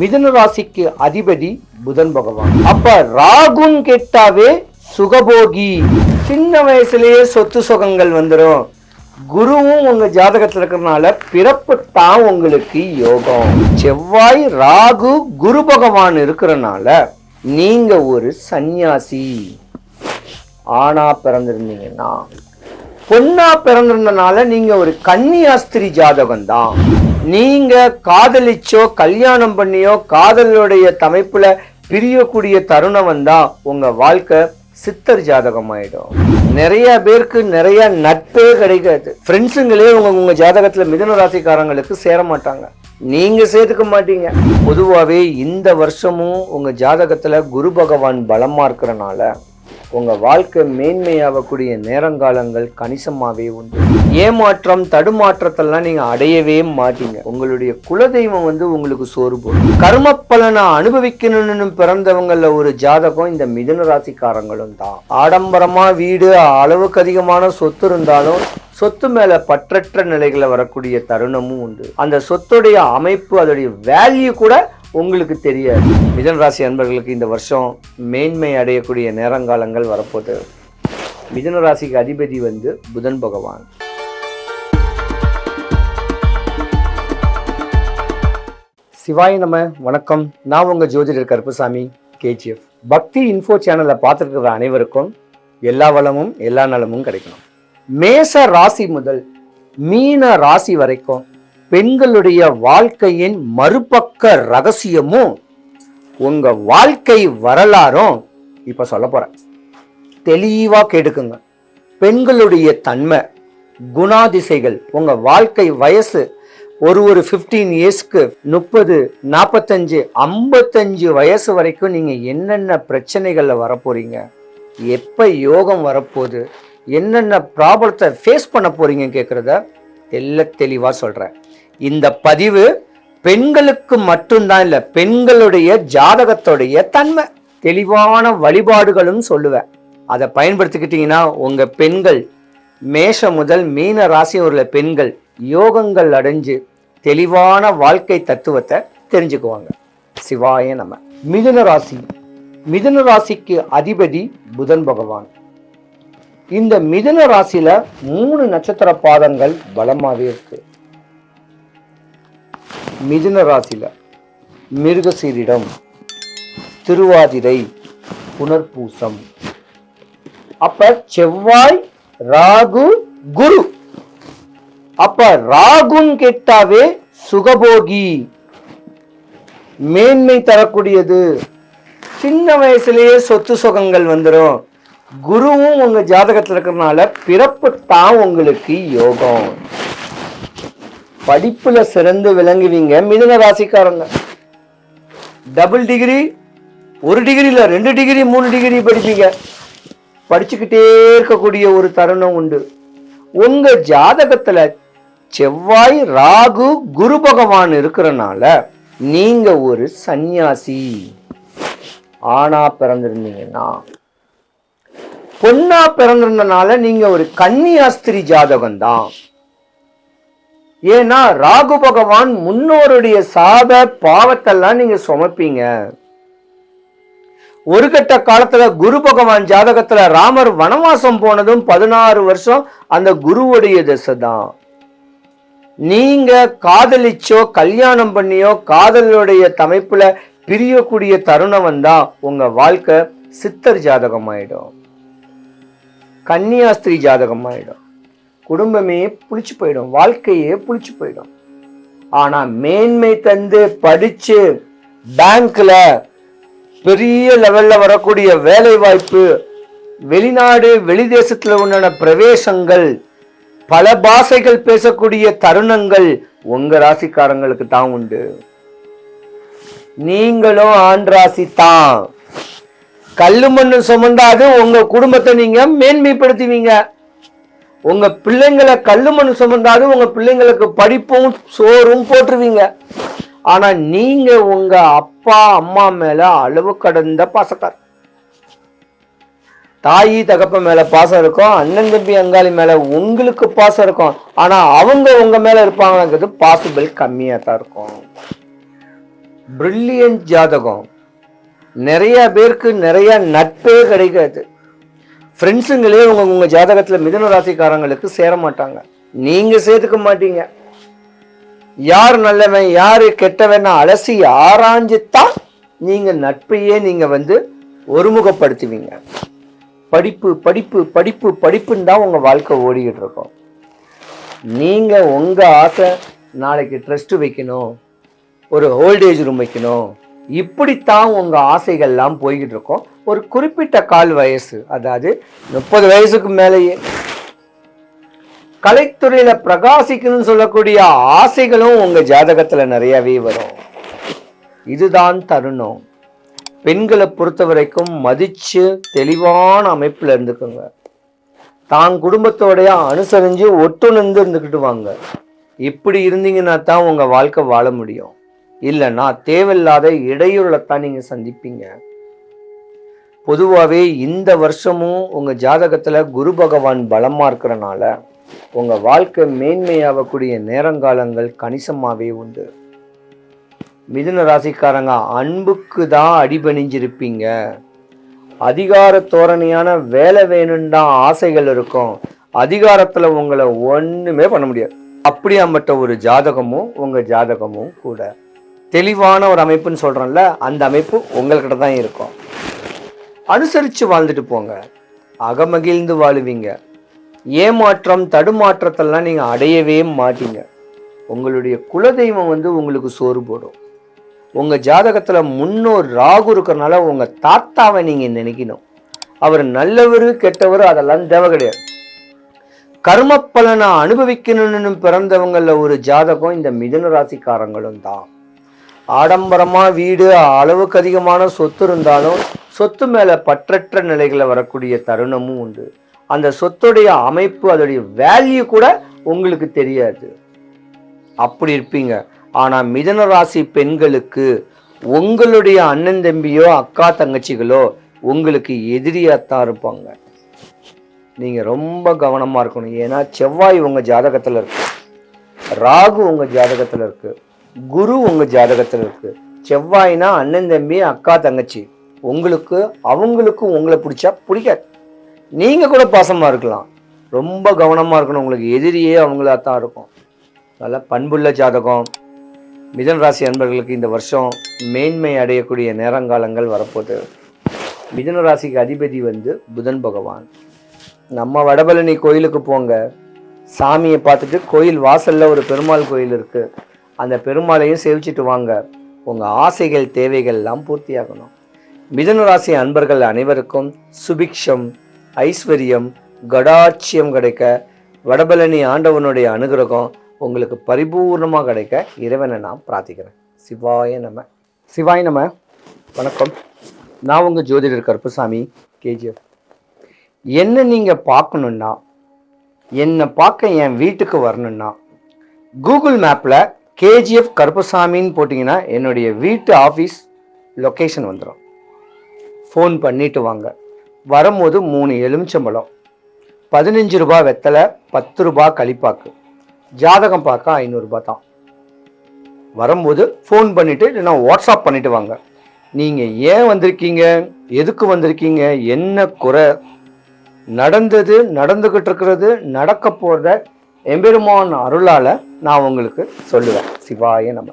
மிதுன ராசிக்கு அதிபதி புதன் பகவான். அப்ப ராகுன் கேட்டாவே சுகபோகி. சின்ன வயசுலயே சொத்து சுகங்கள் வந்துடும் குருவும் உங்க ஜாதகத்துல இருக்கிறதுனால பிறப்பு தான் உங்களுக்கு யோகம். செவ்வாய் ராகு குரு பகவான் இருக்கிறனால நீங்க ஒரு சந்நியாசி. ஆணா பிறந்திருந்தீங்கன்னா பொண்ணா பிறந்திருந்தனால நீங்க ஒரு கன்னியாஸ்திரி ஜாதகம் தான் நீங்க காதலிச்சோ கல்யாணம் பண்ணியோ காதலுடைய தமைப்புல பிரியக்கூடிய தருணம் வந்தா உங்க வாழ்க்கை சித்தர் ஜாதகம் ஆயிடும் நிறைய பேருக்கு நிறைய நட்பே கிடைக்காது. ஃப்ரெண்ட்ஸுங்களே உங்க உங்க ஜாதகத்துல மிதன ராசிக்காரங்களுக்கு சேர மாட்டாங்க. நீங்க சேர்த்துக்க மாட்டீங்க. பொதுவாகவே இந்த வருஷமும் உங்க ஜாதகத்துல குரு பகவான் பலமா இருக்கிறனால உங்கள் வாழ்க்கை மேன்மையாகக்கூடிய நேரங்காலங்கள் கணிசமாகவே உண்டு. ஏமாற்றம் தடுமாற்றத்தெல்லாம் நீங்கள் அடையவே மாட்டீங்க. உங்களுடைய குலதெய்வம் வந்து உங்களுக்கு சோறு போடும். கர்ம பலனை அனுபவிக்கணும்னு பிறந்தவங்களில் ஒரு ஜாதகம் இந்த மிதுன ராசிக்காரங்களும் தான். ஆடம்பரமாக வீடு அளவுக்கு அதிகமான சொத்து இருந்தாலும் சொத்து மேல பற்றற்ற நிலைகளை வரக்கூடிய தருணமும் உண்டு. அந்த சொத்துடைய அமைப்பு அதோடைய வேல்யூ கூட உங்களுக்கு தெரியாது. மிதன் ராசி அன்பர்களுக்கு இந்த வருஷம் மேன்மை அடையக்கூடிய நேரங்காலங்கள் வரப்போகுது. மிதன ராசிக்கு அதிபதி வந்து புதன் பகவான். சிவாய் நம்ம வணக்கம். நான் உங்கள் ஜோதிடர் கருப்புசாமி கேஜிஎஃப். பக்தி இன்ஃபோ சேனலை பார்த்துருக்கிற அனைவருக்கும் எல்லா வளமும் எல்லா நலமும் கிடைக்கணும். மேச ராசி முதல் மீன ராசி வரைக்கும் பெண்களுடைய வாழ்க்கையின் மறுபக்க ரகசியமும் உங்க வாழ்க்கை வரலாறும் இப்ப சொல்ல போறேன். தெளிவா கேட்டுக்குங்க. பெண்களுடைய தன்மை குணாதிசைகள் உங்க வாழ்க்கை வயசு ஒரு ஒரு ஃபிஃப்டீன் இயர்ஸ்க்கு முப்பது நாற்பத்தஞ்சு ஐம்பத்தஞ்சு வயசு வரைக்கும் நீங்கள் என்னென்ன பிரச்சனைகளில் வரப்போறீங்க? எப்போ யோகம் வரப்போகுது? என்னென்ன ப்ராப்ளத்தை ஃபேஸ் பண்ண போகிறீங்கன்னு கேட்குறத தெல்ல தெளிவாக சொல்கிறேன் இந்த பதிவு பெண்களுக்கு மட்டும்தான் இல்லை பெண்களுடைய ஜாதகத்துடைய தன்மை. தெளிவான வழிபாடுகளும் சொல்லுவேன். அதை பயன்படுத்திக்கிட்டீங்கன்னா உங்கள் பெண்கள் மேஷ முதல் மீன ராசி உள்ள பெண்கள் யோகங்கள் அடைஞ்சு தெளிவான வாழ்க்கை தத்துவத்தை தெரிஞ்சுக்குவாங்க. சிவாய நம்ம மிதுன ராசி. மிதுன ராசிக்கு அதிபதி புதன் பகவான். இந்த மிதுன ராசியில மூணு நட்சத்திர பாதங்கள் பலமாகவே இருக்குது மிதுன ராசியில் மிருகசீரிடம் திருவாதிரை புனர்பூசம். அப்ப செவ்வாய் ராகு குரு. அப்ப ராகுன்னு கேட்டாவே சுகபோகி. மேன்மை தரக்கூடியது. சின்ன வயசுலயே சொத்து சுகங்கள் வந்துடும் குருவும் உங்க ஜாதகத்துல இருக்கிறதுனால பிறப்பு தான் உங்களுக்கு யோகம். படிப்புல சிறந்து விளங்குவீங்க. மிதன ராசிக்காரங்க. டபுள் டிகிரி ஒரு டிகிரி ரெண்டு டிகிரி மூணு டிகிரி படிப்பீங்க. படிச்சுக்கிட்டே இருக்கக்கூடிய ஒரு தருணம் உண்டு. உங்க ஜாதகத்துல செவ்வாய் ராகு குரு பகவான் இருக்கிறனால நீங்க ஒரு சந்நியாசி. ஆணா பிறந்திருந்தீங்கன்னா பொண்ணா பிறந்திருந்தனால நீங்க ஒரு கன்னியாஸ்திரி ஜாதகம் தான் ஏன்னா ராகு பகவான் முன்னோருடைய சாப பாவத்தெல்லாம் நீங்க சுமப்பீங்க. ஒரு கட்ட காலத்துல குரு பகவான் ஜாதகத்துல ராமர் வனவாசம் போனதும் பதினாறு வருஷம் அந்த குருவுடைய திசை தான் நீங்க காதலிச்சோ கல்யாணம் பண்ணியோ காதலுடைய தமைப்புல பிரியக்கூடிய தருணம் வந்தா உங்க வாழ்க்கை சித்தர் ஜாதகம் ஆயிடும் கன்னியாஸ்திரி ஜாதகம் ஆயிடும் குடும்பமே புளிச்சு போயிடும் வாழ்க்கையே புளிச்சு போயிடும். ஆனா மேன்மை தந்து படிச்சு பேங்க்ல பெரிய லெவல்ல வரக்கூடிய வேலை வாய்ப்பு வெளிநாடு வெளிதேசத்துல உண்டான பிரவேசங்கள் பல பாஷைகள் பேசக்கூடிய தருணங்கள் உங்க ராசிக்காரங்களுக்கு தான் உண்டு. நீங்களும் ஆண் ராசி தான். கல்லு மண்ணு சுமந்தாது உங்க குடும்பத்தை நீங்க மேன்மைப்படுத்துவீங்க. உங்க பிள்ளைங்களை கல்லு மண் சுமந்தாது உங்க பிள்ளைங்களுக்கு படிப்பும் சோறும் போட்டுருவீங்க. ஆனா நீங்க உங்க அப்பா அம்மா மேல அளவு கடந்த பாசக்கார் தாயி தகப்ப மேல பாசம் இருக்கும் அண்ணன் தம்பி அங்காளி மேல உங்களுக்கு பாசம் இருக்கும். ஆனா அவங்க உங்க மேல இருப்பாங்கிறது பாசிபிள் கம்மியா தான் இருக்கும். பிரில்லியன்ட் ஜாதகம். நிறைய பேருக்கு நிறைய நட்பே கிடைக்காது. ஃப்ரெண்ட்ஸுங்களே உங்கள் உங்கள் ஜாதகத்தில் மிதுன ராசிக்காரங்களுக்கு சேர மாட்டாங்க நீங்கள் சேர்த்துக்க மாட்டீங்க. யார் நல்லவன் யார் கெட்டவன் அலசி ஆராய்ஞ்சுத்தான் நீங்கள் நட்பையே நீங்கள் வந்து ஒருமுகப்படுத்துவீங்க. படிப்பு படிப்பு படிப்பு படிப்புன்னு தான் உங்கள் வாழ்க்கை ஓடிக்கிட்டு இருக்கும். நீங்கள் உங்கள் ஆசை நாளைக்கு ட்ரஸ்ட்டு வைக்கணும் ஒரு ஓல்டேஜ் ரூம் வைக்கணும். இப்படித்தான் உங்கள் ஆசைகள்லாம் போய்கிட்டு இருக்கோம். ஒரு குறிப்பிட்ட கால் வயசு அதாவது முப்பது வயசுக்கு மேலேயே. கலைத்துறையில பிரகாசிக்கணும்னு சொல்லக்கூடிய ஆசைகளும் உங்க ஜாதகத்துல நிறையவே வரும். இதுதான் தருணம். பெண்களை பொறுத்த வரைக்கும் மதிச்சு தெளிவான அமைப்புல இருந்துக்குங்க. தான் குடும்பத்தோடைய அனுசரிஞ்சு ஒட்டுணர்ந்து இருந்துக்கிட்டு வாங்க இப்படி இருந்தீங்கன்னா தான் உங்க வாழ்க்கை வாழ முடியும். இல்லைன்னா தேவையில்லாத இடையூறுலத்தான் நீங்க சந்திப்பீங்க. பொதுவாகவே இந்த வருஷமும் உங்கள் ஜாதகத்தில் குரு பகவான் பலமாக இருக்கிறனால உங்கள் வாழ்க்கை மேன்மையாகக்கூடிய நேரங்காலங்கள் கணிசமாகவே உண்டு. மிதுன ராசிக்காரங்க அன்புக்கு தான் அடிபணிஞ்சிருப்பீங்க. அதிகார தோரணையான வேலை வேணும்னு தான் ஆசைகள் இருக்கும். அதிகாரத்தில் உங்களை ஒன்றுமே பண்ண முடியாது. அப்படியாம்பட்ட ஒரு ஜாதகமும் உங்கள் ஜாதகமும் கூட. தெளிவான ஒரு அமைப்புன்னு சொல்கிறோம்ல அந்த அமைப்பு உங்கள்கிட்ட தான் இருக்கும். அனுசரித்து வாழ்ந்துட்டு போங்க. அகமகிழ்ந்து வாழுவீங்க. ஏமாற்றம் தடுமாற்றத்தெல்லாம் நீங்கள் அடையவே மாட்டீங்க. உங்களுடைய குலதெய்வம் வந்து உங்களுக்கு சோறு போடும். உங்கள் ஜாதகத்தில் முன்னோர் ராகு இருக்கிறனால உங்கள் தாத்தாவை நீங்கள் நினைக்கணும். அவர் நல்லவர் கெட்டவர் அதெல்லாம் தேவை கிடையாது. கர்ம பலனை அனுபவிக்கணும்னு பிறந்தவங்களில் ஒரு ஜாதகம் இந்த மிதுன ராசிக்காரங்களும் தான். ஆடம்பரமாக வீடு அளவுக்கு அதிகமான சொத்து இருந்தாலும் சொத்து மேலே பற்றற்ற நிலைகளை வரக்கூடிய தருணமும் உண்டு. அந்த சொத்துடைய அமைப்பு அதோடைய வேல்யூ கூட உங்களுக்கு தெரியாது. அப்படி இருப்பீங்க. ஆனால் மிதன ராசி பெண்களுக்கு உங்களுடைய அண்ணன் தம்பியோ அக்கா தங்கச்சிகளோ உங்களுக்கு எதிரியாகத்தான் இருப்பாங்க. நீங்கள் ரொம்ப கவனமாக இருக்கணும். ஏன்னா செவ்வாய் உங்கள் ஜாதகத்தில் இருக்குது ராகு உங்கள் ஜாதகத்தில் இருக்குது குரு உங்கள் ஜாதகத்தில் இருக்குது செவ்வாய்னா அண்ணன் தம்பி அக்கா தங்கச்சி. உங்களுக்கு அவங்களுக்கும் உங்களை பிடிச்சா பிடிக்காது. நீங்கள் கூட பாசமாக இருக்கலாம். ரொம்ப கவனமாக இருக்கணும். உங்களுக்கு எதிரியே அவங்களா தான் இருக்கும். நல்ல பண்புள்ள ஜாதகம். மிதன் ராசி அன்பர்களுக்கு இந்த வருஷம் மேன்மை அடையக்கூடிய நேரங்காலங்கள் வரப்போகுது. மிதன ராசிக்கு அதிபதி வந்து புதன் பகவான். நம்ம வடபழனி கோயிலுக்கு போங்க. சாமியை பார்த்துட்டு கோயில் வாசலில் ஒரு பெருமாள் கோயில் இருக்குது அந்த பெருமாளையும் சேவிச்சிட்டு வாங்க. உங்கள் ஆசைகள் தேவைகள் எல்லாம் பூர்த்தியாகணும். மிதனராசி அன்பர்கள் அனைவருக்கும் சுபிக்ஷம் ஐஸ்வர்யம் கடாட்சியம் கிடைக்க வடபழனி ஆண்டவனுடைய அனுகிரகம் உங்களுக்கு பரிபூர்ணமாக கிடைக்க இறைவனை நான் பிரார்த்திக்கிறேன். சிவாய நம. சிவாய நம. வணக்கம். நான் உங்கள் ஜோதிடர் கருப்பசாமி கேஜிஎஃப். என்ன நீங்கள் பார்க்கணுன்னா என்னை பார்க்க என் வீட்டுக்கு வரணுன்னா கூகுள் மேப்பில் கேஜிஎஃப் கருப்பசாமின்னு போட்டிங்கன்னா என்னுடைய வீட்டு ஆஃபீஸ் லொக்கேஷன் வந்துடும் ஃபோன் பண்ணிட்டு வாங்க. வரும்போது மூணு எலுமிச்சம்பழம். பதினஞ்சு ரூபாய் வெத்தலை பத்து ரூபா கழிப்பாக்கு ஜாதகம் பார்க்க ஐநூறுரூபா தான். வரும்போது ஃபோன் பண்ணிவிட்டு இல்லைன்னா வாட்ஸ்அப் பண்ணிவிட்டு வாங்க. நீங்கள் ஏன் வந்திருக்கீங்க? எதுக்கு வந்திருக்கீங்க? என்ன குறை? நடந்தது நடந்துக்கிட்டு இருக்கிறது நடக்க போகிற எம்பெருமான் அருளால் நான் உங்களுக்கு சொல்லுவேன். சிவாய நம்ம